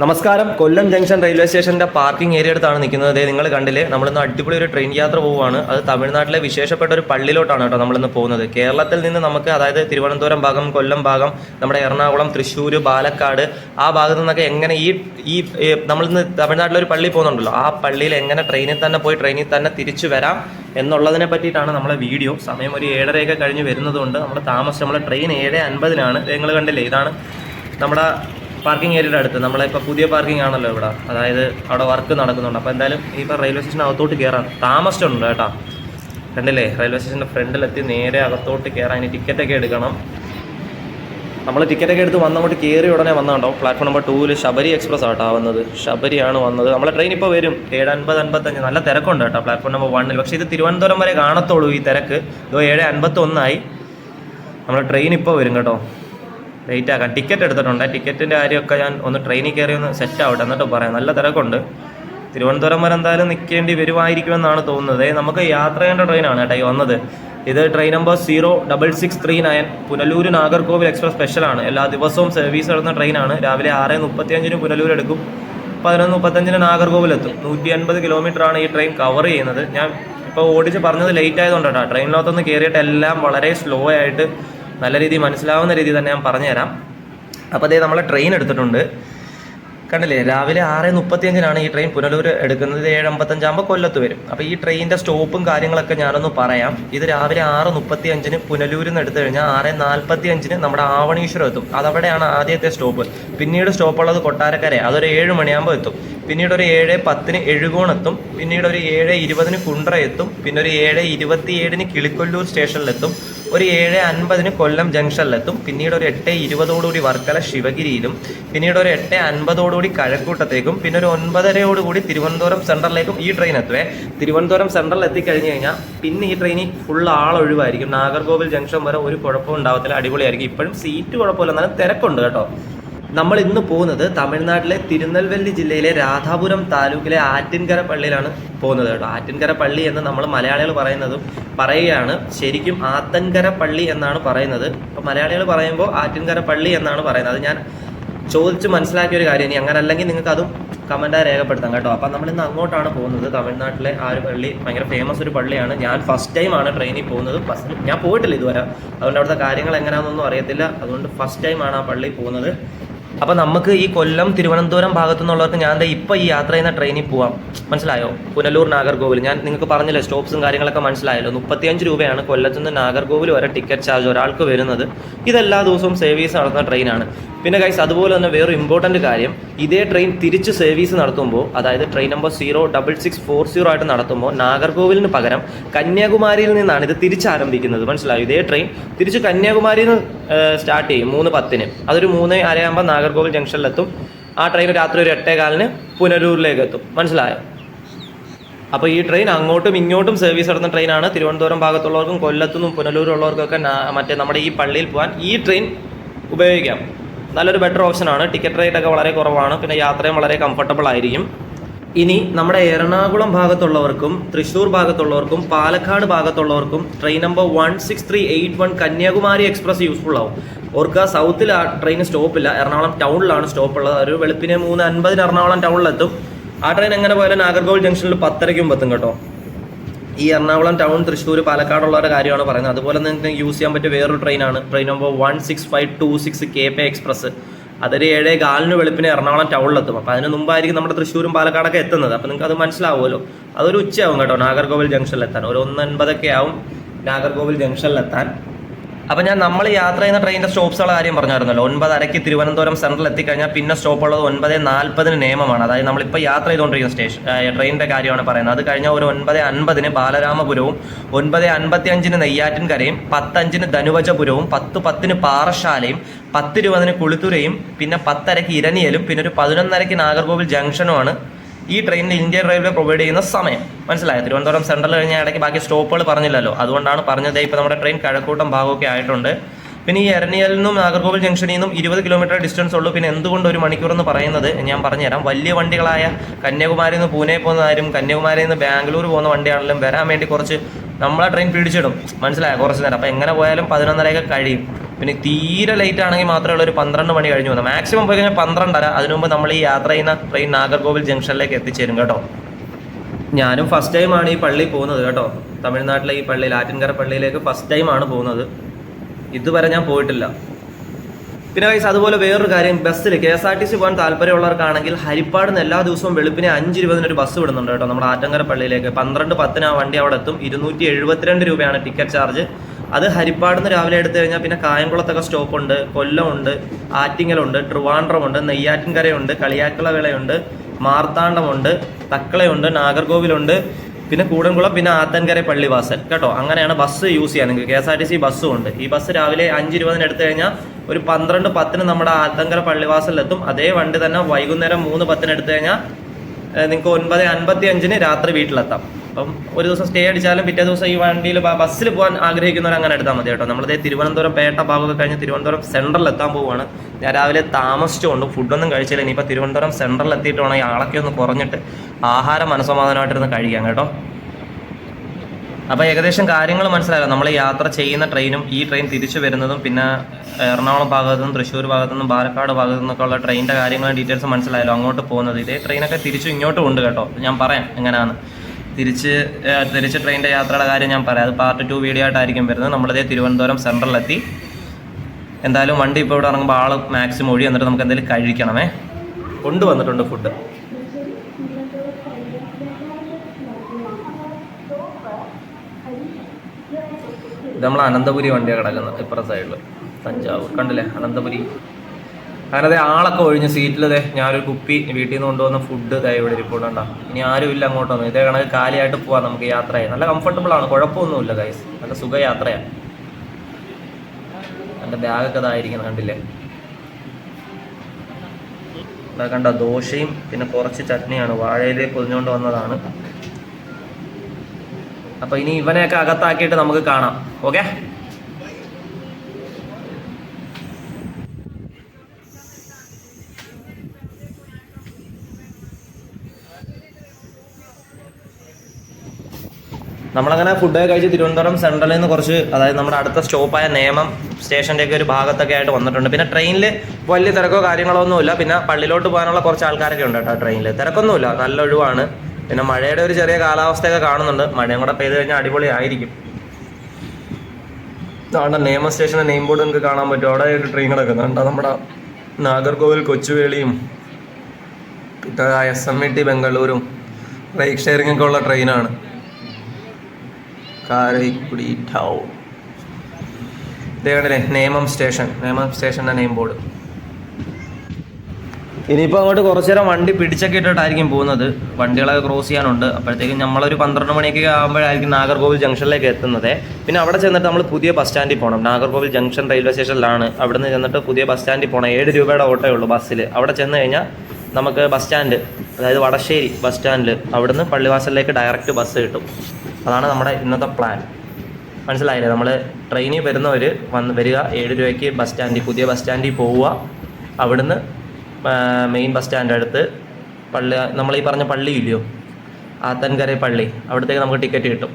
നമസ്കാരം. Kollam junction railway സ്റ്റേഷന്റെ parking area അടുത്താണ് നിൽക്കുന്നത്. ദേ നിങ്ങൾ കണ്ടില്ലേ നമ്മളിന്ന് അടിപൊളി ഒരു ട്രെയിൻ യാത്ര പോവുകയാണ്. അത് തമിഴ്നാട്ടിലെ വിശേഷപ്പെട്ട ഒരു പള്ളിയിലോട്ടാണ് കേട്ടോ നമ്മളിന്ന് പോകുന്നത്. കേരളത്തിൽ നിന്ന് നമുക്ക് അതായത് തിരുവനന്തപുരം ഭാഗം കൊല്ലം ഭാഗം നമ്മുടെ എറണാകുളം തൃശ്ശൂർ പാലക്കാട് ആ ഭാഗത്തു നിന്നൊക്കെ എങ്ങനെ ഈ ഈ നമ്മളിന്ന് നമ്മളിന്ന് തമിഴ്നാട്ടിലൊരു പള്ളി പോകുന്നുണ്ടല്ലോ. ആ പള്ളിയിൽ എങ്ങനെ ട്രെയിനിൽ തന്നെ പോയി ട്രെയിനിൽ തന്നെ തിരിച്ചു വരാം എന്നുള്ളതിനെ പറ്റിയിട്ടാണ് നമ്മളെ വീഡിയോ. സമയം ഒരു ഏഴരയൊക്കെ കഴിഞ്ഞ് വരുന്നതുകൊണ്ട് നമ്മുടെ താമസം നമ്മളെ ട്രെയിൻ ഏഴ് അൻപതിനാണ്. നിങ്ങൾ കണ്ടില്ലേ ഇതാണ് നമ്മുടെ പാർക്കിംഗ് ഏരിയയുടെ അടുത്ത്. നമ്മളെ ഇപ്പോൾ പുതിയ പാർക്കിംഗ് ആണല്ലോ ഇവിടെ. അതായത് അവിടെ വർക്ക് നടക്കുന്നുണ്ട്. അപ്പോൾ എന്തായാലും ഇപ്പോൾ റെയിൽവേ സ്റ്റേഷൻ അകത്തോട്ട് കയറാൻ താമസിച്ചിട്ടുണ്ട് കേട്ടോ. കണ്ടില്ലേ? റെയിൽവേ സ്റ്റേഷന്റെ ഫ്രണ്ടിലെത്തി നേരെ അകത്തോട്ട് കയറാൻ ഇനി ടിക്കറ്റൊക്കെ എടുക്കണം. നമ്മൾ ടിക്കറ്റൊക്കെ എടുത്ത് വന്നങ്ങോട്ട് കയറി ഉടനെ വന്നുണ്ടോ പ്ലാറ്റ്ഫോം നമ്പർ ടൂവിൽ ശബരി എക്സ്പ്രസ് ആട്ടോ വന്നത്. ശബരിയാണ് വന്നത്. നമ്മളെ ട്രെയിൻ ഇപ്പോൾ വരും. ഏഴ് അൻപത് അൻപത്തഞ്ച്. നല്ല തിരക്കുണ്ട് കേട്ടോ പ്ലാറ്റ്ഫോം നമ്പർ വണ്ണിൽ പക്ഷേ ഇത് തിരുവനന്തപുരം വരെ കാണത്തുള്ളൂ ഈ തിരക്ക്. ഇതോ ഏഴ് അൻപത്തൊന്നായി. നമ്മളെ ട്രെയിൻ ഇപ്പോൾ വരും കേട്ടോ. വെയിറ്റ് ആക്കാം ടിക്കറ്റ് എടുത്തിട്ടുണ്ട്. ടിക്കറ്റിന്റെ കാര്യമൊക്കെ ഞാൻ ഒന്ന് ട്രെയിനിൽ കയറി ഒന്ന് സെറ്റ് ആവട്ടെ. എന്നിട്ട് പറയാം. നല്ല തിരക്കുണ്ട്. തിരുവനന്തപുരം വരെ എന്തായാലും നിൽക്കേണ്ടി വരുമായിരിക്കുമെന്നാണ് തോന്നുന്നത്. നമുക്ക് യാത്ര ചെയ്യേണ്ട ട്രെയിനാണ് കേട്ടോ ഈ വന്നത്. ഇത് train number zero double six three nine Punalur Nagercoil express സ്പെഷ്യലാണ് എല്ലാ ദിവസവും സർവീസ് നടന്ന ട്രെയിനാണ് രാവിലെ ആറ് മുപ്പത്തിയഞ്ചിന് പുനലൂർ എടുക്കും. പതിനൊന്ന് മുപ്പത്തഞ്ചിന് നാഗർകോവിൽ എത്തും നൂറ്റി അൻപത് ആണ് ഈ ട്രെയിൻ കവർ ചെയ്യുന്നത്. ഞാൻ ഇപ്പോൾ ഓടിച്ച് പറഞ്ഞത് ലേറ്റ് ആയതുകൊണ്ടാണ് ട്രെയിനിനകത്തൊന്ന് കയറിയിട്ട് എല്ലാം വളരെ സ്ലോ ആയിട്ട് നല്ല രീതിയിൽ മനസ്സിലാവുന്ന രീതിയിൽ തന്നെ ഞാൻ പറഞ്ഞുതരാം. അപ്പോൾ അതേ നമ്മളെ ട്രെയിൻ എടുത്തിട്ടുണ്ട്. കണ്ടില്ലേ? രാവിലെ ആറ് മുപ്പത്തിയഞ്ചിനാണ് ഈ ട്രെയിൻ പുനലൂർ എടുക്കുന്നത്. ഏഴ് അമ്പത്തഞ്ചാകുമ്പോൾ കൊല്ലത്ത് വരും. അപ്പോൾ ഈ ട്രെയിനിന്റെ സ്റ്റോപ്പും കാര്യങ്ങളൊക്കെ ഞാനൊന്ന് പറയാം. ഇത് രാവിലെ ആറ് മുപ്പത്തി അഞ്ചിന് പുനലൂരിൽ നിന്ന് എടുത്തു കഴിഞ്ഞാൽ ആറ് നാൽപ്പത്തി അഞ്ചിന് നമ്മുടെ ആവണീശ്വരം എത്തും. അതവിടെയാണ് ആദ്യത്തെ സ്റ്റോപ്പ് പിന്നീട് സ്റ്റോപ്പുള്ളത് കൊട്ടാരക്കര അതൊരു ഏഴ് മണിയാകുമ്പോൾ എത്തും. പിന്നീട് ഒരു ഏഴ് പത്തിന് എഴുകോണെത്തും പിന്നീട് ഒരു ഏഴ് ഇരുപതിന് കുണ്ട്ര എത്തും പിന്നെ ഒരു ഏഴ് ഇരുപത്തിയേഴിന് കിളിക്കൊല്ലൂർ സ്റ്റേഷനിലെത്തും ഒരു ഏഴ് അൻപതിന് കൊല്ലം ജംഗ്ഷനിലെത്തും പിന്നീട് ഒരു എട്ട് ഇരുപതോടുകൂടി വർക്കല ശിവഗിരിയിലും പിന്നീട് ഒരു എട്ട് അൻപതോടുകൂടി കഴക്കൂട്ടത്തേക്കും പിന്നെ ഒരു ഒൻപതരയോടുകൂടി തിരുവനന്തപുരം സെൻട്രലിലേക്കും ഈ ട്രെയിൻ എത്തുവേ. തിരുവനന്തപുരം സെൻട്രലിൽ എത്തിക്കഴിഞ്ഞ് കഴിഞ്ഞാൽ പിന്നെ ഈ ട്രെയിനിൽ ഫുൾ ആളൊഴിവായിരിക്കും. നാഗർകോവിൽ ജംഗ്ഷൻ വരെ ഒരു കുഴപ്പവും അടിപൊളിയായിരിക്കും. ഇപ്പോഴും സീറ്റ് കുഴപ്പമില്ല. എന്നാലും തിരക്കുണ്ട് കേട്ടോ. നമ്മൾ ഇന്ന് പോകുന്നത് തമിഴ്നാട്ടിലെ തിരുനെൽവേലി ജില്ലയിലെ രാധാപുരം താലൂക്കിലെ ആറ്റിൻകര പള്ളിയിലാണ് പോകുന്നത് കേട്ടോ. ആറ്റിൻകര പള്ളി എന്ന് നമ്മൾ മലയാളികൾ പറയുന്നതും പറയുകയാണ്. ശരിക്കും ആത്തൻകര പള്ളി എന്നാണ് പറയുന്നത്. അപ്പോൾ മലയാളികൾ പറയുമ്പോൾ ആറ്റിൻകര പള്ളി എന്നാണ് പറയുന്നത്. അത് ഞാൻ ചോദിച്ച് മനസ്സിലാക്കിയ ഒരു കാര്യം. ഇനി അങ്ങനെ അല്ലെങ്കിൽ നിങ്ങൾക്ക് അതും കമന്റായി രേഖപ്പെടുത്താം കേട്ടോ. അപ്പം നമ്മൾ ഇന്ന് അങ്ങോട്ടാണ് പോകുന്നത്. തമിഴ്നാട്ടിലെ ആ ഒരു പള്ളി ഭയങ്കര ഫേമസ് ഒരു പള്ളിയാണ്. ഞാൻ ഫസ്റ്റ് ടൈമാണ് ട്രെയിനിൽ പോകുന്നത്. ഫസ്റ്റ് ഞാൻ പോയിട്ടില്ല ഇതുവരെ. അതുകൊണ്ട് അവിടുത്തെ കാര്യങ്ങൾ എങ്ങനെയാണെന്നൊന്നും അറിയത്തില്ല. അതുകൊണ്ട് ഫസ്റ്റ് ടൈമാണ് ആ പള്ളി പോകുന്നത്. അപ്പോൾ നമുക്ക് ഈ കൊല്ലം തിരുവനന്തപുരം ഭാഗത്തു നിന്നുള്ളവർക്ക് ഞാൻ എന്താ ഇപ്പോൾ ഈ യാത്ര ചെയ്യുന്ന ട്രെയിനിൽ പോവാം. മനസ്സിലായോ? പുനലൂർ നാഗർകോവിൽ ഞാൻ നിങ്ങൾക്ക് പറഞ്ഞില്ലേ സ്റ്റോപ്സും കാര്യങ്ങളൊക്കെ മനസ്സിലായല്ലോ. മുപ്പത്തിയഞ്ച് രൂപയാണ് കൊല്ലത്തുനിന്ന് നാഗർകോവിൽ വരെ ടിക്കറ്റ് ചാർജ് ഒരാൾക്ക് വരുന്നത്. ഇതെല്ലാ ദിവസവും സേവീസ് നടത്തുന്ന ട്രെയിനാണ് പിന്നെ ഗൈസ് അതുപോലെ തന്നെ വേറൊരു ഇമ്പോർട്ടന്റ് കാര്യം. ഇതേ ട്രെയിൻ തിരിച്ച് സർവീസ് നടത്തുമ്പോൾ അതായത് train number zero double six four zero ആയിട്ട് നടത്തുമ്പോൾ നാഗർകോവിലിന് പകരം കന്യാകുമാരിയിൽ നിന്നാണ് ഇത് തിരിച്ചാരംഭിക്കുന്നത്. മനസ്സിലായോ? ഇതേ ട്രെയിൻ തിരിച്ച് കന്യാകുമാരിയിൽ നിന്ന് സ്റ്റാർട്ട് ചെയ്യും മൂന്ന് പത്തിന്. അതൊരു മൂന്ന് അരയാകുമ്പോൾ നാഗർകോവിൽ ജംഗ്ഷനിലെത്തും ആ ട്രെയിൻ രാത്രി ഒരു എട്ടേ കാലിന് പുനലൂരിലേക്ക് എത്തും. മനസ്സിലായോ? അപ്പോൾ ഈ ട്രെയിൻ അങ്ങോട്ടും ഇങ്ങോട്ടും സർവീസ് നടത്തുന്ന ട്രെയിനാണ് തിരുവനന്തപുരം ഭാഗത്തുള്ളവർക്കും കൊല്ലത്തുനിന്നും പുനലൂരുള്ളവർക്കൊക്കെ മറ്റേ നമ്മുടെ ഈ പള്ളിയിൽ പോകാൻ ഈ ട്രെയിൻ ഉപയോഗിക്കാം. നല്ലൊരു ബെറ്റർ ഓപ്ഷനാണ് ടിക്കറ്റ് റേറ്റ് ഒക്കെ വളരെ കുറവാണ്. പിന്നെ യാത്രയും വളരെ കംഫർട്ടബിൾ ആയിരിക്കും. ഇനി നമ്മുടെ എറണാകുളം ഭാഗത്തുള്ളവർക്കും തൃശ്ശൂർ ഭാഗത്തുള്ളവർക്കും Palakkad ഭാഗത്തുള്ളവർക്കും train number one six three eight one Kanyakumari express useful ആവും. ഓർക്കുക സൗത്തിൽ ആ ട്രെയിൻ സ്റ്റോപ്പില്ല എറണാകുളം ടൗണിലാണ് സ്റ്റോപ്പ് ഉള്ളത്. ഒരു വെളുപ്പിനെ മൂന്ന് അൻപതിന് എറണാകുളം ടൗണിലെത്തും ആ ട്രെയിൻ എങ്ങനെ പോയാലും നാഗർകോവിൽ ജംഗ്ഷനിൽ പത്തരയ്ക്കും പത്തും കേട്ടോ. ഈ എറണാകുളം ടൗൺ തൃശ്ശൂർ പാലക്കാടുള്ളവരുടെ കാര്യമാണ് പറയുന്നത്. അതുപോലെ നിങ്ങൾക്ക് യൂസ് ചെയ്യാൻ പറ്റിയ വേറൊരു ട്രെയിനാണ് train number one six five two six K P express അതൊരു ഏഴേ കാലിന് വെളുപ്പിന് എറണാകുളം ടൗണിലെത്തും അപ്പോൾ അതിന് മുമ്പായിരിക്കും നമ്മുടെ തൃശ്ശൂരും പാലക്കാടൊക്കെ എത്തുന്നത്. അപ്പോൾ നിങ്ങൾക്ക് അത് മനസ്സിലാവുമല്ലോ. അതൊരു ഉച്ചയാവും കേട്ടോ നാഗർകോവിൽ ജംഗ്ഷനിലെത്താൻ ഒരു ഒന്നൻപതൊക്കെ ആവും നാഗർകോവിൽ ജംഗ്ഷനിലെത്താൻ അപ്പോൾ ഞാൻ നമ്മൾ യാത്ര ചെയ്യുന്ന ട്രെയിനിന്റെ സ്റ്റോപ്സുള്ള കാര്യം പറഞ്ഞായിരുന്നല്ലോ. ഒൻപതരയ്ക്ക് തിരുവനന്തപുരം സെൻട്രൽ എത്തിക്കഴിഞ്ഞാൽ പിന്നെ സ്റ്റോപ്പ് ഉള്ളത് ഒൻപത് നാൽപ്പതിന് നിയമമാണ് അതായത് നമ്മളിപ്പോൾ യാത്ര ചെയ്തുകൊണ്ടിരിക്കുന്ന സ്റ്റേഷൻ ട്രെയിനിന്റെ കാര്യമാണ് പറയുന്നത്. അത് കഴിഞ്ഞാൽ ഒരു ഒൻപത് അൻപതിന് ബാലരാമപുരവും ഒൻപത് അൻപത്തി അഞ്ചിന് നെയ്യാറ്റിൻകരയും പത്തഞ്ചിന് ധനുവജപുരവും പത്ത് പത്തിന് പാറശാലയും പത്തിരുപതിന് കുളിത്തുരയും പിന്നെ പത്തരയ്ക്ക് ഇരനിയലും പിന്നെ ഒരു പതിനൊന്നരയ്ക്ക് നാഗർകോവിൽ ജംഗ്ഷനുമാണ് ഈ ട്രെയിനിൽ ഇന്ത്യൻ റെയിൽവേ പ്രൊവൈഡ് ചെയ്യുന്ന സമയം. മനസ്സിലായോ? തിരുവനന്തപുരം സെൻട്രൽ കഴിഞ്ഞ ഇടയ്ക്ക് ബാക്കി സ്റ്റോപ്പുകൾ പറഞ്ഞില്ലല്ലോ. അതുകൊണ്ടാണ് പറഞ്ഞത് ഇപ്പോൾ നമ്മുടെ ട്രെയിൻ കഴക്കൂട്ടം ഭാഗമൊക്കെ ആയിട്ടുണ്ട്. പിന്നെ ഈ എരണിയലിൽ നിന്നും നാഗർകോവിൽ ജംഗ്ഷനിൽ നിന്നും ഇരുപത് കിലോമീറ്റർ ഡിസ്റ്റൻസ് ഉള്ളൂ. പിന്നെ എന്തുകൊണ്ട് ഒരു മണിക്കൂർ എന്ന് പറയുന്നത് ഞാൻ പറഞ്ഞുതരാം. വലിയ വണ്ടികളായ കന്യാകുമാരിയിൽ നിന്ന് പൂനെ പോകുന്ന ആരും കന്യാകുമാരിയിൽ നിന്ന് ബാംഗ്ലൂർ പോകുന്ന വണ്ടിയാണെങ്കിലും വരാൻ വേണ്ടി കുറച്ച് നമ്മളെ ട്രെയിൻ പിടിച്ചിടും. മനസ്സിലായോ? കുറച്ച് നേരം. അപ്പോൾ എങ്ങനെ പോയാലും പതിനൊന്നരയൊക്കെ കഴിയും. പിന്നെ തീരെ ലേറ്റ് ആണെങ്കിൽ മാത്രമേ ഉള്ളൂ ഒരു പന്ത്രണ്ട് മണി കഴിഞ്ഞു പോകുന്നത് മാക്സിമം പോയി കഴിഞ്ഞാൽ പന്ത്രണ്ടര. അതിനു മുമ്പ് നമ്മൾ ഈ യാത്ര ചെയ്യുന്ന ട്രെയിൻ നാഗർകോവിൽ ജംഗ്ഷനിലേക്ക് എത്തിച്ചേരും കേട്ടോ. ഞാനും ഫസ്റ്റ് ടൈമാണ് ഈ പള്ളി പോകുന്നത് കേട്ടോ. തമിഴ്നാട്ടിലെ ഈ പള്ളി ആറ്റിൻകര പള്ളിയിലേക്ക് ഫസ്റ്റ് ടൈമാണ് പോകുന്നത്. ഇതുവരെ ഞാൻ പോയിട്ടില്ല. പിന്നെ വൈസ് അതുപോലെ വേറൊരു കാര്യം ബസ്സിൽ K S R T C പോകാൻ താല്പര്യമുള്ളവർക്കാണെങ്കിൽ ഹരിപ്പാട് എല്ലാ ദിവസവും വെളുപ്പിനെ അഞ്ച് ഇരുപതിന് ഒരു ബസ് വിടുന്നുണ്ട് കേട്ടോ. നമ്മുടെ ആറ്റങ്കര പള്ളിയിലേക്ക്. പന്ത്രണ്ട് പത്തിന് ആ വണ്ടി അവിടെ എത്തും. ഇരുന്നൂറ്റി എഴുപത്തിരണ്ട് രൂപയാണ് ടിക്കറ്റ് ചാർജ് അത് ഹരിപ്പാടുന്ന് രാവിലെ എടുത്തു കഴിഞ്ഞാൽ പിന്നെ കായംകുളത്തൊക്കെ സ്റ്റോപ്പുണ്ട് കൊല്ലമുണ്ട് ആറ്റിങ്ങലുണ്ട് ട്രിവാൻഡ്രമുണ്ട് നെയ്യാറ്റിൻകരയുണ്ട് കളിയാക്കള വിളയുണ്ട് മാർത്താണ്ഡമുണ്ട് തക്കളയുണ്ട് നാഗർകോവിലുണ്ട് പിന്നെ കൂടൻകുളം പിന്നെ ആത്തൻകര പള്ളിവാസൽ. കേട്ടോ അങ്ങനെയാണ് ബസ് യൂസ് ചെയ്യാൻ നിങ്ങൾക്ക്. K S R T C ബസ്സും ഉണ്ട്. ഈ ബസ് രാവിലെ അഞ്ച് ഇരുപതിന് എടുത്തു കഴിഞ്ഞാൽ ഒരു പന്ത്രണ്ട് പത്തിന് നമ്മുടെ ആത്തങ്കര പള്ളിവാസലിലെത്തും. അതേ വണ്ടി തന്നെ വൈകുന്നേരം മൂന്ന് പത്തിന് എടുത്തു കഴിഞ്ഞാൽ നിങ്ങൾക്ക് ഒൻപത് അൻപത്തി അഞ്ചിന് രാത്രി വീട്ടിലെത്താം. അപ്പം ഒരു ദിവസം സ്റ്റേ അടിച്ചാലും പിറ്റേ ദിവസം ഈ വണ്ടിയിൽ ബസ്സിൽ പോകാൻ ആഗ്രഹിക്കുന്നവർ അങ്ങനെ എടുത്താൽ മതി കേട്ടോ. നമ്മളത് തിരുവനന്തപുരം പേട്ട ഭാഗമൊക്കെ കഴിഞ്ഞ് തിരുവനന്തപുരം സെൻട്രലിൽ എത്താൻ പോവുകയാണ്. ഞാൻ രാവിലെ താമസിച്ചുകൊണ്ട് ഫുഡൊന്നും കഴിച്ചില്ല. ഇനിയിപ്പോൾ തിരുവനന്തപുരം സെൻട്രലിൽ എത്തിയിട്ട് വേണം ഈ ആളൊക്കെ ഒന്ന് കുറഞ്ഞിട്ട് ആഹാരം മനസ്സമാധാനമായിട്ടിരുന്ന് കഴിക്കാം കേട്ടോ. അപ്പോൾ ഏകദേശം കാര്യങ്ങൾ മനസ്സിലായല്ലോ. നമ്മൾ യാത്ര ചെയ്യുന്ന ട്രെയിനും ഈ ട്രെയിൻ തിരിച്ചു വരുന്നതും പിന്നെ എറണാകുളം ഭാഗത്തു നിന്നും തൃശ്ശൂർ ഭാഗത്തു നിന്നും പാലക്കാട് ഭാഗത്തു നിന്നൊക്കെ ഉള്ള ട്രെയിനിന്റെ കാര്യങ്ങളും ഡീറ്റെയിൽസ് മനസ്സിലായല്ലോ അങ്ങോട്ട് പോകുന്നത്. ഇതേ ട്രെയിനൊക്കെ തിരിച്ചു ഇങ്ങോട്ടും ഉണ്ട് കേട്ടോ. ഞാൻ പറയാം എങ്ങനെയാണ് തിരിച്ച് തിരിച്ച് ട്രെയിനിന്റെ യാത്രയുടെ കാര്യം ഞാൻ പറയാം. അത് പാർട്ട് ടു വീഡിയോ ആയിട്ടായിരിക്കും വരുന്നത്. നമ്മളിതേ തിരുവനന്തപുരം സെൻട്രലിലെത്തി എന്തായാലും വണ്ടി ഇപ്പോൾ ഇവിടെ ഇറങ്ങുമ്പോൾ ആൾ മാക്സിമം ഒഴി എന്നിട്ട് നമുക്ക് എന്തെങ്കിലും കഴിക്കണമേ. കൊണ്ടുവന്നിട്ടുണ്ട് ഫുഡ് ഇത് നമ്മൾ അനന്തപുരി വണ്ടിയാണ് കിടക്കുന്നത്. ഇപ്പുറ സൈഡിൽ തഞ്ചാവൂർ കണ്ടില്ലേ? അനന്തപുരി. അങ്ങനെ ആളൊക്കെ ഒഴിഞ്ഞ് അതെ ഞാനൊരു കുപ്പി വീട്ടിൽ നിന്ന് കൊണ്ടുവന്ന ഫുഡ് ദേ ഇവിടെ ഇരിപ്പുണ്ടാ ഇനി ആരും ഇല്ല അങ്ങോട്ടൊന്നും ഇതേ കണക്ക് കാലിയായിട്ട് പോവാം നമുക്ക് യാത്ര ചെയ്യാം നല്ല കംഫർട്ടബിൾ ആണ്. കുഴപ്പമൊന്നുമില്ല ഗൈസ് നല്ല സുഖ യാത്രയാണ് എന്റെ ബാഗൊക്കെ ഇതായിരിക്കുന്നത് കണ്ടില്ലേ? ഇതാ കണ്ട? ദോശയും പിന്നെ കുറച്ച് ചട്നിയാണ്. വാഴയിലേക്ക് പൊതിഞ്ഞുകൊണ്ട് വന്നതാണ്. അപ്പൊ ഇനി ഇവനെയൊക്കെ അകത്താക്കിയിട്ട് നമുക്ക് കാണാം. ഓക്കെ നമ്മളങ്ങനെ ഫുഡൊക്കെ കഴിച്ച് തിരുവനന്തപുരം സെൻട്രലിൽ നിന്ന് കുറച്ച് അതായത് നമ്മുടെ അടുത്ത സ്റ്റോപ്പായ നേമം സ്റ്റേഷന്റെ ഒക്കെ ഒരു ഭാഗത്തൊക്കെ ആയിട്ട് വന്നിട്ടുണ്ട്. പിന്നെ ട്രെയിനിൽ വലിയ തിരക്കോ കാര്യങ്ങളോ ഒന്നുമില്ല. പിന്നെ പള്ളിയിലോട്ട് പോകാനുള്ള കുറച്ച് ആൾക്കാരൊക്കെ ഉണ്ട് കേട്ടോ ട്രെയിനിൽ തിരക്കൊന്നുമില്ല. നല്ല ഒഴിവാണ്. പിന്നെ മഴയുടെ ഒരു ചെറിയ കാലാവസ്ഥയൊക്കെ കാണുന്നുണ്ട്. മഴയും കൂടെ പെയ്ത് കഴിഞ്ഞാൽ അടിപൊളി ആയിരിക്കും. അവിടെ നേമം സ്റ്റേഷന്റെ നെയിം ബോർഡ് നിങ്ങൾക്ക് കാണാൻ പറ്റും. അവിടെ ഒരു ട്രെയിൻ കിടക്കുന്നുണ്ട് നമ്മുടെ നാഗർകോവിൽ കൊച്ചുവേളിയും പിന്നെ എസ് എം ഇ ടി ബംഗളൂരും ബൈക്ക് ഷെയറിംഗ് ഒക്കെ ഉള്ള ട്രെയിനാണ് കാരൈക്കുടി ടൗൺ ഇതേകണ്ടല്ലേ നേമം സ്റ്റേഷൻ. നേമം സ്റ്റേഷന്റെ നെയിം ബോർഡ്. ഇനിയിപ്പോൾ അങ്ങോട്ട് കുറച്ചു നേരം വണ്ടി പിടിച്ചൊക്കെ ഇട്ടിട്ടായിരിക്കും പോകുന്നത്. വണ്ടികളൊക്കെ ക്രോസ് ചെയ്യാനുണ്ട്. അപ്പോഴത്തേക്കും നമ്മളൊരു പന്ത്രണ്ട് മണിയൊക്കെ ആകുമ്പോഴായിരിക്കും നാഗർകോവിൽ ജംഗ്ഷനിലേക്ക് എത്തുന്നത്. പിന്നെ അവിടെ ചെന്നിട്ട് നമ്മൾ പുതിയ ബസ് സ്റ്റാൻഡിൽ പോകണം. നാഗർകോവിൽ ജംഗ്ഷൻ റെയിൽവേ സ്റ്റേഷനിലാണ്. അവിടെ നിന്ന് ചെന്നിട്ട് പുതിയ ബസ് സ്റ്റാൻഡിൽ പോകണം. ഏഴ് രൂപയുടെ ഓട്ടോ ഉള്ളൂ ബസ്സിൽ അവിടെ ചെന്ന് കഴിഞ്ഞാൽ നമുക്ക് ബസ് സ്റ്റാൻഡ് അതായത് വടശ്ശേരി ബസ് സ്റ്റാൻഡിൽ അവിടുന്ന് പള്ളിവാസലിലേക്ക് ഡയറക്റ്റ് ബസ് കിട്ടും. അതാണ് നമ്മുടെ ഇന്നത്തെ പ്ലാൻ മനസ്സിലായില്ലേ? നമ്മൾ ട്രെയിനിൽ വരുന്നവർ വന്ന് വരിക ഏഴ് രൂപയ്ക്ക് ബസ് സ്റ്റാൻഡിൽ പുതിയ ബസ് സ്റ്റാൻഡിൽ പോവുക. അവിടുന്ന് മെയിൻ ബസ് സ്റ്റാൻഡ് അടുത്ത് പള്ളി നമ്മൾ ഈ പറഞ്ഞ പള്ളി ഇല്ലയോ? ആത്തൻകര പള്ളി. അവിടത്തേക്ക് നമുക്ക് ടിക്കറ്റ് കിട്ടും.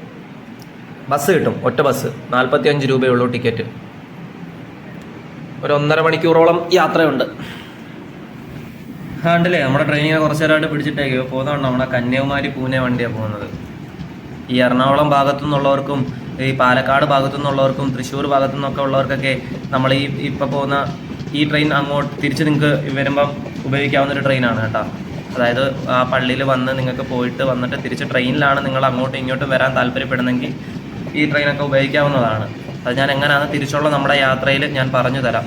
ബസ് കിട്ടും ഒറ്റ ബസ് നാൽപ്പത്തി അഞ്ച് രൂപയുള്ളൂ ടിക്കറ്റ് ഒരു ഒന്നര മണിക്കൂറോളം യാത്രയുണ്ട്. ആണ്ടല്ലേ നമ്മുടെ ട്രെയിനിനെ കുറച്ച് നേരമായിട്ട് പിടിച്ചിട്ടേക്കോ. പോകുന്നതാണ് നമ്മുടെ കന്യാകുമാരി പൂനെ വണ്ടിയാണ് പോകുന്നത്. ഈ എറണാകുളം ഭാഗത്തു നിന്നുള്ളവർക്കും ഈ പാലക്കാട് ഭാഗത്തു നിന്നുള്ളവർക്കും തൃശ്ശൂർ ഭാഗത്തു നിന്നൊക്കെ ഉള്ളവർക്കൊക്കെ നമ്മൾ ഈ ഇപ്പോൾ പോകുന്ന ഈ ട്രെയിൻ അങ്ങോട്ട് തിരിച്ച് നിങ്ങൾക്ക് വരുമ്പം ഉപയോഗിക്കാവുന്ന ഒരു ട്രെയിനാണ് കേട്ടോ. അതായത് ആ പള്ളിയിൽ വന്ന് നിങ്ങൾക്ക് പോയിട്ട് വന്നിട്ട് തിരിച്ച് ട്രെയിനിലാണ് നിങ്ങൾ അങ്ങോട്ടും ഇങ്ങോട്ടും വരാൻ താല്പര്യപ്പെടുന്നെങ്കിൽ ഈ ട്രെയിനൊക്കെ ഉപയോഗിക്കാവുന്നതാണ്. അത് ഞാൻ എങ്ങനെയാണ് തിരിച്ചുള്ള നമ്മുടെ യാത്രയിൽ ഞാൻ പറഞ്ഞു തരാം.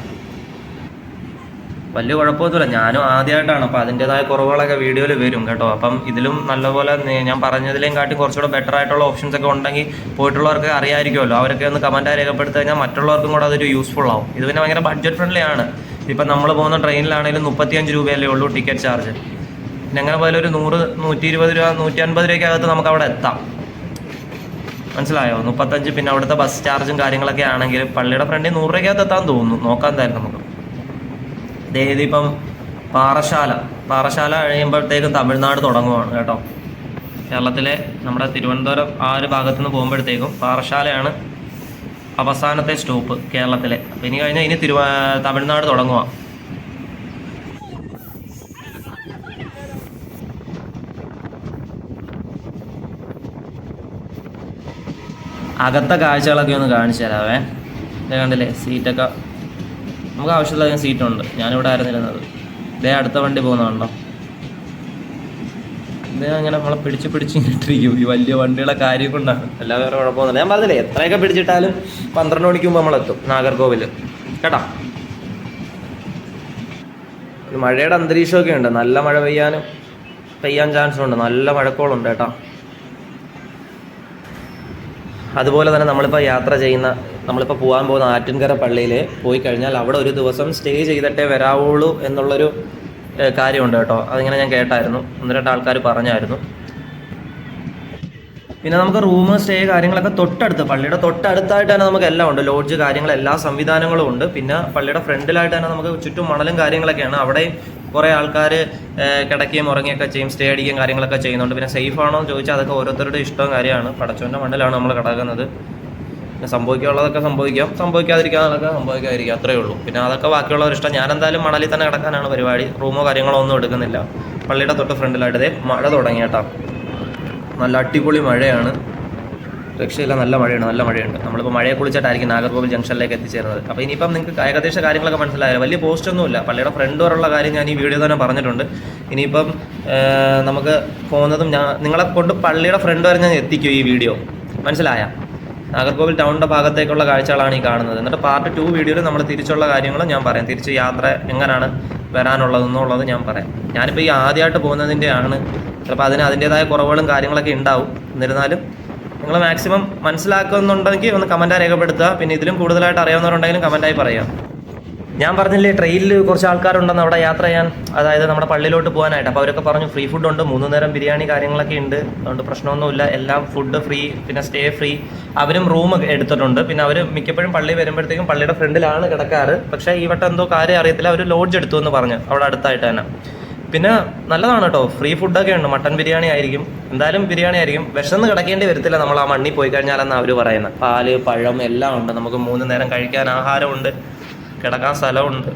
വലിയ കുഴപ്പമൊന്നുമില്ല. ഞാനും ആദ്യമായിട്ടാണ്. അപ്പോൾ അതിന്റെതായ കുറവുകളൊക്കെ വീഡിയോയിൽ വരും കേട്ടോ. അപ്പം ഇതിലും നല്ലപോലെ ഞാൻ പറഞ്ഞതിലേയും കാട്ടി കുറച്ചുകൂടെ ബെറ്റർ ആയിട്ടുള്ള ഓപ്ഷൻസ് ഒക്കെ ഉണ്ടെങ്കിൽ പോയിട്ടുള്ളവർക്ക് അറിയാമായിരിക്കുമല്ലോ അവരൊക്കെ ഒന്ന് കമന്റായി രേഖപ്പെടുത്തി കഴിഞ്ഞാൽ മറ്റുള്ളവർക്കും കൂടെ അതൊരു യൂസ്ഫുൾ ആവും. ഇത് പിന്നെ ഭയങ്കര ബഡ്ജറ്റ് ഫ്രണ്ട്ലി ആണ്. ഇപ്പം നമ്മൾ പോകുന്ന ട്രെയിനിലാണെങ്കിലും മുപ്പത്തിയഞ്ച് രൂപയല്ലേ ഉള്ളൂ ടിക്കറ്റ് ചാർജ് പിന്നെ പോലെ ഒരു നൂറ് നൂറ്റി ഇരുപത് രൂപ നൂറ്റി അൻപത് രൂപയ്ക്കകത്ത് നമുക്ക് അവിടെ എത്താം. മനസ്സിലായോ? മുപ്പത്തഞ്ച് പിന്നെ അവിടുത്തെ ബസ് ചാർജും കാര്യങ്ങളൊക്കെ ആണെങ്കിൽ പള്ളിയുടെ ഫ്രണ്ടിൽ നൂറ് രൂപയ്ക്കകത്ത് എത്താൻ തോന്നുന്നു. നോക്കാൻ എന്തായാലും നമുക്ക്. ദേ ഇപ്പം പാറശാല. പാറശാല കഴിയുമ്പോഴത്തേക്കും തമിഴ്നാട് തുടങ്ങുവാണ് കേട്ടോ. കേരളത്തിലെ നമ്മുടെ തിരുവനന്തപുരം ആ ഒരു ഭാഗത്തു നിന്ന് പോകുമ്പോഴത്തേക്കും പാറശാലയാണ് അവസാനത്തെ സ്റ്റോപ്പ് കേരളത്തിലെ. അപ്പം ഇനി കഴിഞ്ഞാൽ ഇനി തിരുവ തമിഴ്നാട് തുടങ്ങുക അകത്തെ കാഴ്ചകളൊക്കെ ഒന്ന് കാണിച്ചു തരാവേ. കണ്ടില്ലേ? സീറ്റൊക്കെ നമുക്ക് ആവശ്യമുള്ള സീറ്റുണ്ട്. ഞാനിവിടെ ആയിരുന്നിരുന്നത്. ഇതേ അടുത്ത വണ്ടി പോകുന്നതുണ്ടോ ഇതേ അങ്ങനെ നമ്മളെ പിടിച്ച് പിടിച്ച് ഇട്ടിരിക്കും ഈ വലിയ വണ്ടികളെ കാര്യം കൊണ്ടാണ്. എല്ലാ വേറെ കുഴപ്പമൊന്നുമില്ല ഞാൻ പറഞ്ഞില്ലേ എത്രയൊക്കെ പിടിച്ചിട്ടാലും പന്ത്രണ്ട് മണിക്ക് മുമ്പ് നമ്മളെത്തും നാഗർകോവിൽ കേട്ടാ? ഒരു മഴയുടെ അന്തരീക്ഷമൊക്കെ ഉണ്ട്. നല്ല മഴ പെയ്യാനും പെയ്യാൻ ചാൻസ് ഉണ്ട് നല്ല മഴക്കോളുണ്ട് കേട്ടോ. അതുപോലെ തന്നെ നമ്മളിപ്പോൾ യാത്ര ചെയ്യുന്ന നമ്മളിപ്പോൾ പോകാൻ പോകുന്ന ആറ്റിൻകര പള്ളിയിൽ പോയി കഴിഞ്ഞാൽ അവിടെ ഒരു ദിവസം സ്റ്റേ ചെയ്തിട്ടേ വരാവുള്ളൂ എന്നുള്ളൊരു കാര്യമുണ്ട് കേട്ടോ. അതിങ്ങനെ ഞാൻ കേട്ടായിരുന്നു. ഒന്ന് രണ്ട് ആൾക്കാർ പറഞ്ഞായിരുന്നു. പിന്നെ നമുക്ക് റൂം സ്റ്റേ കാര്യങ്ങളൊക്കെ തൊട്ടടുത്ത് പള്ളിയുടെ തൊട്ടടുത്തായിട്ട് തന്നെ നമുക്ക് എല്ലാം ഉണ്ട്. ലോഡ്ജ് കാര്യങ്ങൾ എല്ലാ സംവിധാനങ്ങളും ഉണ്ട്. പിന്നെ പള്ളിയുടെ ഫ്രണ്ടിലായിട്ട് തന്നെ നമുക്ക് ചുറ്റും മണലും കാര്യങ്ങളൊക്കെയാണ്. അവിടെ കുറേ ആൾക്കാർ കിടക്കുകയും ഉറങ്ങുകയൊക്കെ ചെയ്യും സ്റ്റേ അടിക്കുകയും കാര്യങ്ങളൊക്കെ ചെയ്യുന്നുണ്ട്. പിന്നെ സേഫ് ആണോ എന്ന് ചോദിച്ചാൽ അതൊക്കെ ഓരോരുത്തരുടെ ഇഷ്ടവും കാര്യമാണ്. പടച്ചോന്റെ മണ്ണിലാണ് നമ്മൾ കിടക്കുന്നത്. പിന്നെ സംഭവിക്കാനുള്ളതൊക്കെ സംഭവിക്കാം. സംഭവിക്കാതിരിക്കാനുള്ളതൊക്കെ സംഭവിക്കാതിരിക്കാം. അത്രേ ഉള്ളൂ. പിന്നെ അതൊക്കെ ബാക്കിയുള്ളവർ ഇഷ്ടം. ഞാൻ എന്തായാലും മണലിൽ തന്നെ കിടക്കാനാണ് പരിപാടി. റൂമോ കാര്യങ്ങളോ ഒന്നും എടുക്കുന്നില്ല. പള്ളിയുടെ തൊട്ട് ഫ്രണ്ടിലായിട്ട് മഴ തുടങ്ങിയേട്ടാ. നല്ല അടിപൊളി മഴയാണ്. രക്ഷയില്ല നല്ല മഴയാണ് നല്ല മഴയുണ്ട്. നമ്മളിപ്പോൾ മഴയെ കുളിച്ചിട്ടായിരിക്കും നാഗർകോവിൽ ജംഗ്ഷനിലേക്ക് എത്തിച്ചേരുന്നത്. അപ്പോൾ ഇനിയിപ്പം നിങ്ങൾക്ക് ഏകദേശ കാര്യങ്ങളൊക്കെ മനസ്സിലായോ വലിയ പോസ്റ്റ് ഒന്നുമില്ല പള്ളിയുടെ ഫ്രണ്ട് വരെയുള്ള കാര്യം ഞാൻ ഈ വീഡിയോ തന്നെ പറഞ്ഞിട്ടുണ്ട്. ഇനിയിപ്പം നമുക്ക് പോകുന്നതും ഞാൻ നിങ്ങളെ കൊണ്ട് പള്ളിയുടെ ഫ്രണ്ട് വരെ ഞാൻ എത്തിക്കും ഈ വീഡിയോ മനസ്സിലായ? നാഗർകോവിൽ ടൗണിന്റെ ഭാഗത്തേക്കുള്ള കാഴ്ചകളാണ് ഈ കാണുന്നത്. എന്നിട്ട് പാർട്ട് ടു വീഡിയോയിൽ നമ്മൾ തിരിച്ചുള്ള കാര്യങ്ങൾ ഞാൻ പറയാം. തിരിച്ച് യാത്ര എങ്ങനെയാണ് വരാനുള്ളതെന്നുള്ളത് ഞാൻ പറയാം. ഞാനിപ്പോൾ ഈ ആദ്യമായിട്ട് പോകുന്നതിന്റെയാണ് ചിലപ്പോൾ അതിന് അതിന്റേതായ കുറവുകളും കാര്യങ്ങളൊക്കെ ഉണ്ടാവും. എന്നിരുന്നാലും നിങ്ങൾ മാക്സിമം മനസ്സിലാക്കുന്നുണ്ടെങ്കിൽ ഒന്ന് കമന്റായി രേഖപ്പെടുത്തുക. പിന്നെ ഇതിലും കൂടുതലായിട്ട് അറിയാവുന്നവരുണ്ടെങ്കിലും കമന്റായി പറയാം ഞാൻ പറഞ്ഞില്ലേ ട്രെയിനിൽ കുറച്ച് ആൾക്കാരുണ്ടെന്ന് അവിടെ യാത്ര ചെയ്യാൻ. അതായത് നമ്മുടെ പള്ളിയിലോട്ട് പോകാനായിട്ട്. അപ്പോൾ അവരൊക്കെ പറഞ്ഞു ഫ്രീ ഫുഡ് ഉണ്ട്. മൂന്ന് നേരം ബിരിയാണി കാര്യങ്ങളൊക്കെ ഉണ്ട്. അതുകൊണ്ട് പ്രശ്നമൊന്നുമില്ല. എല്ലാം ഫുഡ് ഫ്രീ പിന്നെ സ്റ്റേ ഫ്രീ അവരും റൂം എടുത്തിട്ടുണ്ട്. പിന്നെ അവർ മിക്കപ്പോഴും പള്ളി വരുമ്പോഴത്തേക്കും പള്ളിയുടെ ഫ്രണ്ടിലാണ് കിടക്കാറ്. പക്ഷേ ഈ വട്ടം എന്തോ കാര്യം അറിയത്തില്ല. അവർ ലോഡ്ജ് എടുത്തു എന്ന് പറഞ്ഞു. അവിടെ അടുത്തായിട്ട് തന്നെ. പിന്നെ നല്ലതാണ് കേട്ടോ. ഫ്രീ ഫുഡൊക്കെ ഉണ്ട്. മട്ടൺ ബിരിയാണി ആയിരിക്കും. എന്തായാലും ബിരിയാണി ആയിരിക്കും. വിശന്ന് കിടക്കേണ്ടി വരത്തില്ല നമ്മൾ ആ മണ്ണിൽ പോയി കഴിഞ്ഞാലെന്ന് അവർ പറയുന്നത്. പാൽ പഴം എല്ലാം ഉണ്ട്. നമുക്ക് മൂന്ന് നേരം കഴിക്കാൻ ആഹാരമുണ്ട്. കിടക്കാൻ സ്ഥലമുണ്ട്.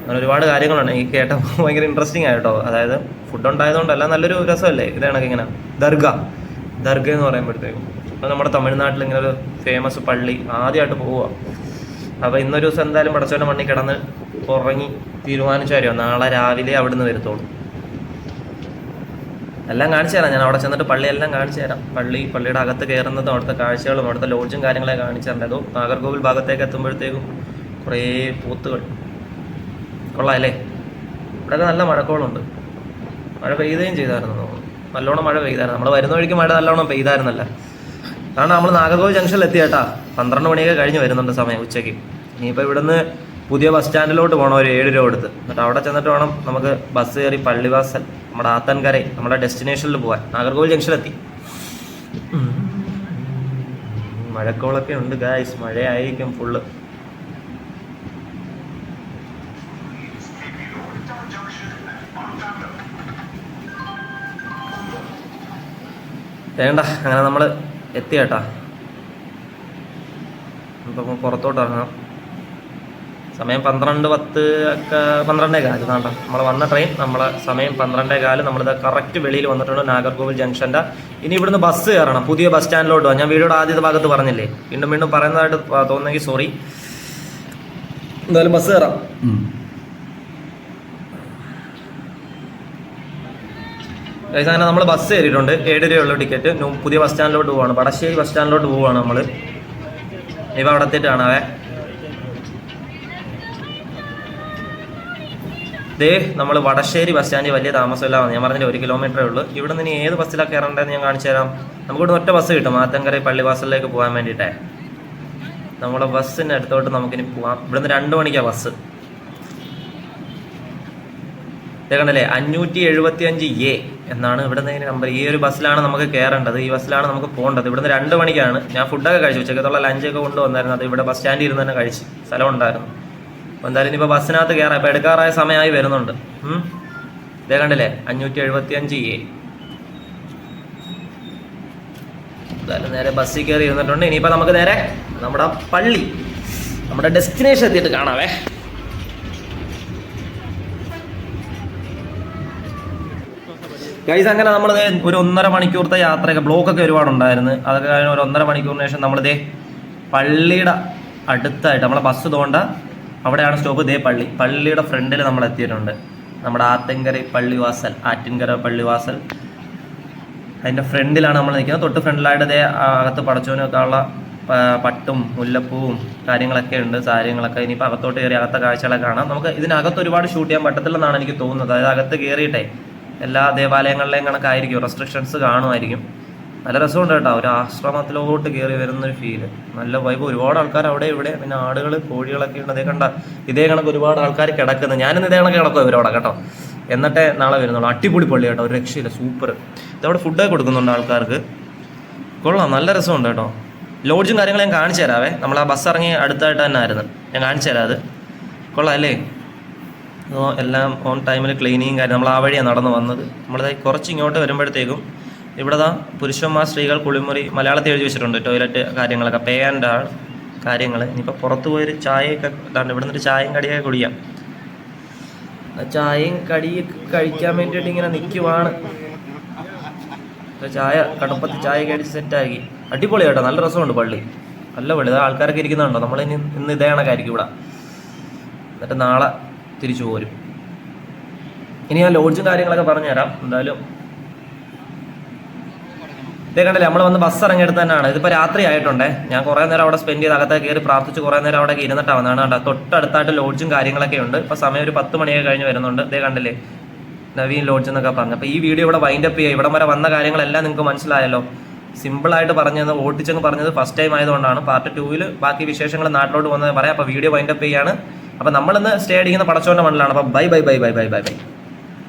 അങ്ങനെ ഒരുപാട് കാര്യങ്ങളുണ്ട്. എനിക്ക് കേട്ടപ്പോൾ ഭയങ്കര ഇൻട്രസ്റ്റിംഗ് ആയിട്ടോ അതായത് ഫുഡ് ഉണ്ടായതുകൊണ്ടല്ല നല്ലൊരു രസമല്ലേ? ഇത് കണക്ക് ഇങ്ങനെ. ദർഗ. ദർഗ എന്ന് പറയുമ്പോഴത്തേക്കും. നമ്മുടെ തമിഴ്നാട്ടിൽ ഇങ്ങനെ ഒരു ഫേമസ് പള്ളി ആദ്യമായിട്ട് പോവുക. അപ്പോൾ ഇന്നൊരു ദിവസം എന്തായാലും പടച്ചവന്റെ മണ്ണിൽ കിടന്ന് ഉറങ്ങി തീരുമാനിച്ചു തരുമോ നാളെ രാവിലെ അവിടുന്ന് വരുത്തോളൂ. എല്ലാം കാണിച്ചു തരാം. ഞാൻ അവിടെ ചെന്നിട്ട് പള്ളിയെല്ലാം കാണിച്ചു തരാം. പള്ളി പള്ളിയുടെ അകത്ത് കയറുന്നതും അവിടുത്തെ കാഴ്ചകളും അവിടുത്തെ ലോഡ്ജും കാര്യങ്ങളെ കാണിച്ചു തരേണ്ടത് അതോ നാഗർകോവിൽ ഭാഗത്തേക്ക് എത്തുമ്പോഴത്തേക്കും കുറേ പൂത്തുകൾ. കൊള്ളാം അല്ലേ ഇവിടെ നല്ല മഴക്കോളുണ്ട്. മഴ പെയ്യുകയും ചെയ്തായിരുന്നു നല്ലോണം മഴ പെയ്തായിരുന്നു. നമ്മൾ വരുന്ന വഴിക്ക് മഴ നല്ലോണം പെയ്തായിരുന്നല്ല. കാരണം നമ്മൾ നാഗർകോവിൽ ജംഗ്ഷനിൽ എത്തി കേട്ടാ പന്ത്രണ്ട് മണിയൊക്കെ കഴിഞ്ഞ് വരുന്നുണ്ട് സമയം ഉച്ചയ്ക്ക്. ഇനിയിപ്പോൾ ഇവിടുന്ന് പുതിയ ബസ് സ്റ്റാൻഡിലോട്ട് പോകണം ഒരു ഏഴ് രൂപ കൊടുത്ത്. എന്നിട്ട് അവിടെ ചെന്നിട്ട് വേണം നമുക്ക് ബസ് കയറി പള്ളിവാസൽ നമ്മുടെ ആത്തൻകര നമ്മുടെ ഡെസ്റ്റിനേഷനിൽ പോകാൻ നാഗർകോവിൽ ജംഗ്ഷനിലെത്തി. മഴക്കോളൊക്കെ ഉണ്ട് ഗായ്സ് മഴയായിരിക്കും ഫുള്ള് വേണ്ട അങ്ങനെ നമ്മൾ എത്തി കേട്ടാ ഇപ്പം പുറത്തോട്ട് ഇറങ്ങാം. സമയം പന്ത്രണ്ട് പത്ത് ഒക്കെ പന്ത്രണ്ടേ കാൽ വേണ്ട നമ്മൾ വന്ന ട്രെയിൻ നമ്മളെ സമയം പന്ത്രണ്ടേ കാൽ നമ്മളിത് കറക്റ്റ് വെളിയിൽ വന്നിട്ടുണ്ട് നാഗർകോവിൽ ജംഗ്ഷന്റെ ഇനി ഇവിടുന്ന് ബസ് കയറണം പുതിയ ബസ് സ്റ്റാൻഡിലോട്ട് ഞാൻ വീഡിയോയുടെ ആദ്യത്തെ ഭാഗത്ത് പറഞ്ഞില്ലേ? വീണ്ടും വീണ്ടും പറയുന്നതായിട്ട് തോന്നുന്നെങ്കിൽ സോറി എന്തായാലും ബസ് കയറാം. അങ്ങനെ നമ്മൾ ബസ് കയറിയിട്ടുണ്ട്. ഏഴ് രൂപയുള്ള ടിക്കറ്റ് പുതിയ ബസ് സ്റ്റാൻഡിലോട്ട് പോവാണ്. വടശ്ശേരി ബസ് സ്റ്റാൻഡിലോട്ട് പോവാണ് നമ്മൾ ഇപ്പം അവിടെ എത്തിയിട്ട് ദേ നമ്മൾ വടശ്ശേരി ബസ് സ്റ്റാൻഡിൽ വലിയ താമസമില്ല ഞാൻ പറഞ്ഞില്ല ഒരു കിലോമീറ്ററേ ഉള്ളൂ. ഇവിടെ നിന്ന് ഏത് ബസ്സിലാണ് കയറേണ്ടതെന്ന് ഞാൻ കാണിച്ചു തരാം. നമുക്കിവിടെ ഒറ്റ ബസ് കിട്ടും. മാത്തങ്കര പള്ളിവാസലിലേക്ക് പോകാൻ വേണ്ടിയിട്ടേ. നമ്മുടെ ബസ്സിന് അടുത്തോട്ട് നമുക്കിനി പോവാം. ഇവിടുന്ന് രണ്ട് മണിക്കാണ് ബസ് കണ്ടല്ലേ അഞ്ഞൂറ്റി എഴുപത്തി അഞ്ച് എ എന്നാണ് ഇവിടെ നിന്ന് നമ്പർ ഈ ഒരു ബസ്സിലാണ് നമുക്ക് കയറേണ്ടത് ഈ ബസ്സിലാണ് നമുക്ക് പോകേണ്ടത്. ഇവിടുന്ന് രണ്ട് മണിക്കാണ്. ഞാൻ ഫുഡൊക്കെ കഴിച്ചു. ഉച്ചക്കത്തുള്ള ലഞ്ചൊക്കെ കൊണ്ടുവന്നായിരുന്നു. അത് ഇവിടെ ബസ് സ്റ്റാൻഡിൽ ഇരുന്ന് തന്നെ കഴിച്ച്. സ്ഥലം ഉണ്ടായിരുന്നു. അപ്പോൾ എന്തായാലും ഇനിയിപ്പോൾ ബസ്സിനകത്ത് കയറാം ഇപ്പോൾ എടുക്കാറായ സമയമായി വരുന്നുണ്ട്. ഇതേ കണ്ടില്ലേ അഞ്ഞൂറ്റി എഴുപത്തി അഞ്ച് എ. എന്തായാലും നേരെ ബസ്സിൽ കയറി ഇരുന്നിട്ടുണ്ട്. ഇനിയിപ്പോൾ നമുക്ക് നേരെ നമ്മുടെ പള്ളി നമ്മുടെ ഡെസ്റ്റിനേഷൻ എത്തിയിട്ട് കാണാവേ ഗൈസ് അങ്ങനെ നമ്മൾ ഒരു ഒന്നര മണിക്കൂറത്തെ യാത്രയൊക്കെ ബ്ലോക്കൊക്കെ ഒരുപാടുണ്ടായിരുന്നു. അതൊക്കെ കഴിഞ്ഞ് ഒരു ഒന്നര മണിക്കൂറിന് ശേഷം നമ്മളിതേ പള്ളിയുടെ അടുത്തായിട്ട് നമ്മളെ ബസ് തോണ്ട അവിടെയാണ് സ്റ്റോപ്പ് ഇതേ പള്ളി പള്ളിയുടെ ഫ്രണ്ടിൽ നമ്മൾ എത്തിയിട്ടുണ്ട് നമ്മുടെ ആത്തങ്കര പള്ളിവാസൽ ആറ്റിൻകര പള്ളിവാസൽ. അതിന്റെ ഫ്രണ്ടിലാണ് നമ്മൾ നിൽക്കുന്നത്. തൊട്ട് ഫ്രണ്ടിലായിട്ട് ഇതേ അകത്ത് പടച്ചോനൊക്കെ ഉള്ള പട്ടും മുല്ലപ്പൂവും കാര്യങ്ങളൊക്കെ ഉണ്ട് കാര്യങ്ങളൊക്കെ ഇനിയിപ്പോൾ അകത്തോട്ട് കയറി അകത്തെ കാഴ്ചകളൊക്കെ കാണാം. നമുക്ക് ഇതിനകത്ത് ഒരുപാട് ഷൂട്ട് ചെയ്യാൻ പറ്റത്തില്ലെന്നാണ് എനിക്ക് തോന്നുന്നത്. അതായത് അകത്ത് കയറിയിട്ടേ എല്ലാ ദേവാലയങ്ങളിലെയും കണക്കായിരിക്കും. റെസ്ട്രിക്ഷൻസ് കാണുമായിരിക്കും. നല്ല രസമുണ്ട് കേട്ടോ. ഒരു ആശ്രമത്തിലോട്ട് കയറി വരുന്നൊരു ഫീൽ നല്ല വൈബ് ഒരുപാട് ആൾക്കാർ അവിടെ ഇവിടെ. പിന്നെ ആടുകൾ കോഴികളൊക്കെ ഉണ്ട്. അതേ കണ്ട ഇതേ കണക്ക് ഒരുപാട് ആൾക്കാർ കിടക്കുന്നത് ഞാനിന്ന് ഇതേ കണക്ക് കിടക്കും ഇവരോടെ കേട്ടോ. എന്നിട്ടേ നാളെ വരുന്നുള്ളൂ. അടിപൊളി പള്ളി കേട്ടോ. ഒരു രക്ഷയില്ല. സൂപ്പർ ഇതവിടെ ഫുഡൊക്കെ കൊടുക്കുന്നുണ്ട് ആൾക്കാർക്ക്. കൊള്ളാം. നല്ല രസമുണ്ട് കേട്ടോ. ലോഡ്ജും കാര്യങ്ങളും ഞാൻ കാണിച്ചു തരാവേ. നമ്മൾ ആ ബസ് ഇറങ്ങി അടുത്തായിട്ട് തന്നെ ആയിരുന്നു ഞാൻ കാണിച്ചു തരാം അത്. കൊള്ളാം അല്ലേ? എല്ലാം ഓൺ ടൈമിൽ ക്ലീനിങ് കാര്യം നമ്മൾ ആ വഴിയാണ് നടന്നു വന്നത്. നമ്മളത് കുറച്ച് ഇങ്ങോട്ട് വരുമ്പോഴത്തേക്കും ഇവിടെ താ പുരുഷന്മാർ സ്ത്രീകൾ കുളിമുറി മലയാളത്തിൽ എഴുതി വെച്ചിട്ടുണ്ട് ടോയ്ലറ്റ് കാര്യങ്ങളൊക്കെ പേ ആൻഡ് ആൾ കാര്യങ്ങൾ ഇനിയിപ്പോൾ പുറത്ത് പോയൊരു ചായയൊക്കെ ഇതാണ്ട് ഇവിടെ നിന്നൊരു ചായയും കടിയൊക്കെ കുടിക്കാം. ചായയും കടി കഴിക്കാൻ വേണ്ടിയിട്ട് ഇങ്ങനെ നിൽക്കുവാണ് ചായ കടുപ്പത്തിൽ ചായ കടിച്ച് സെറ്റാക്കി അടിപൊളി കേട്ടോ നല്ല രസമുണ്ട് പള്ളി. നല്ല പള്ളി. ആൾക്കാരൊക്കെ ഇരിക്കുന്നുണ്ടോ? നമ്മളിനി ഇനി ഇന്ന് ഇതേ കണക്കായിരിക്കും ഇവിടെ. എന്നിട്ട് നാളെ തിരിച്ചു പോരും. ഇനി ഞാൻ ലോഡ്ജും കാര്യങ്ങളൊക്കെ പറഞ്ഞുതരാം. എന്തായാലും ഇതേ കണ്ടല്ലേ നമ്മൾ വന്ന് ബസ് ഇറങ്ങിയെടുത്ത് തന്നെയാണ്. ഇതിപ്പോൾ രാത്രി ആയിട്ടുണ്ടേ. ഞാൻ കുറേ നേരം അവിടെ സ്പെൻഡ് ചെയ്ത് അകത്ത് കയറി പ്രാർത്ഥിച്ച് കുറേ നേരം അവിടെ ഇരുന്നിട്ടാണ് വന്നതാണ് കേട്ടോ തൊട്ടടുത്തായിട്ട് ലോഡ്ജും കാര്യങ്ങളൊക്കെ ഉണ്ട്. ഇപ്പോൾ സമയം ഒരു പത്ത് മണിയൊക്കെ കഴിഞ്ഞ് വരുന്നുണ്ട്. ഇതേ കണ്ടല്ലേ നവീൻ ലോഡ്ജ് എന്നൊക്കെ പറഞ്ഞു. അപ്പോൾ ഈ വീഡിയോ ഇവിടെ വൈൻഡ് അപ്പ് ചെയ്യുക. ഇവിടം വരെ വന്ന കാര്യങ്ങളെല്ലാം നിങ്ങൾക്ക് മനസ്സിലായല്ലോ. സിമ്പിളായിട്ട് പറഞ്ഞത് ഓട്ടിച്ചെന്ന് പറഞ്ഞത് ഫസ്റ്റ് ടൈം ആയതുകൊണ്ടാണ്. പാർട്ട് ടൂവിൽ ബാക്കി വിശേഷങ്ങൾ നാട്ടിലോട്ട് വന്നത് പറയാം. അപ്പോൾ വീഡിയോ വൈൻഡ് അപ്പ് ചെയ്യാണ് അപ്പോൾ നമ്മളിന്ന് സ്റ്റേ അടിക്കുന്ന പടച്ചോന്റെ മണ്ണിലാണ്. അപ്പോൾ bye bye bye bye bye bye bye